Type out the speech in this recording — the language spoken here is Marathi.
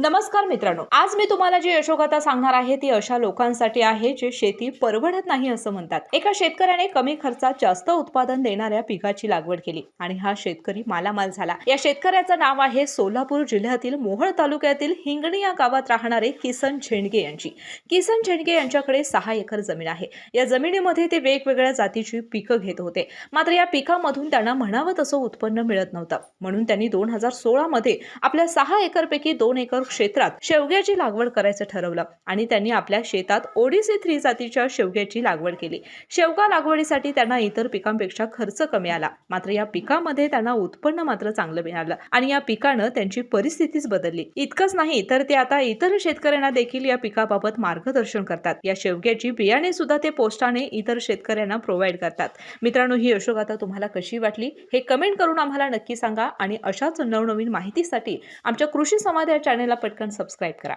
नमस्कार मित्रांनो. आज मी तुम्हाला जी यशोगाथा सांगणार आहे ती अशा लोकांसाठी आहे जे शेती परवडत नाही असं म्हणतात. एका शेतकऱ्याने कमी खर्चात जास्त उत्पादन देणाऱ्या पिकाची लागवड केली आणि हा शेतकरी मालामाल झाला. या शेतकऱ्याचं नाव आहे सोलापूर जिल्ह्यातील मोहोळ तालुक्यातील हिंगणी या गावात राहणारे किसन झेंडगे यांची. किसन झेंडगे यांच्याकडे सहा एकर जमीन आहे. या जमिनीमध्ये ते वेगवेगळ्या जातीची पिकं घेत होते. मात्र या पिकामधून त्यांना म्हणावं तसं उत्पन्न मिळत नव्हतं. म्हणून त्यांनी दोन हजार सोळा मध्ये आपल्या सहा एकरपैकी दोन एकर क्षेत्रात शेवग्याची लागवड करायचं ठरवलं आणि त्यांनी आपल्या शेतात ओडिसी थ्री जातीच्या शेवग्याची लागवड केली. शेवगा लागवडीसाठी त्यांना इतर पिकांपेक्षा खर्च कमी आला. मात्र या पिकामध्ये त्यांना उत्पन्न मात्र चांगलं मिळालं आणि या पिकानं त्यांची परिस्थितीच बदलली. इतकंच नाही तर ते आता इतर शेतकऱ्यांना देखील या पिकाबाबत मार्गदर्शन करतात. या शेवग्याची बियाणे सुद्धा ते पोस्टाने इतर शेतकऱ्यांना प्रोव्हाइड करतात. मित्रांनो ही यशोगाथा तुम्हाला कशी वाटली हे कमेंट करून आम्हाला नक्की सांगा आणि अशाच नवनवीन माहितीसाठी आमच्या कृषी समाज या चॅनेलला पटकन सबस्क्राईब करा.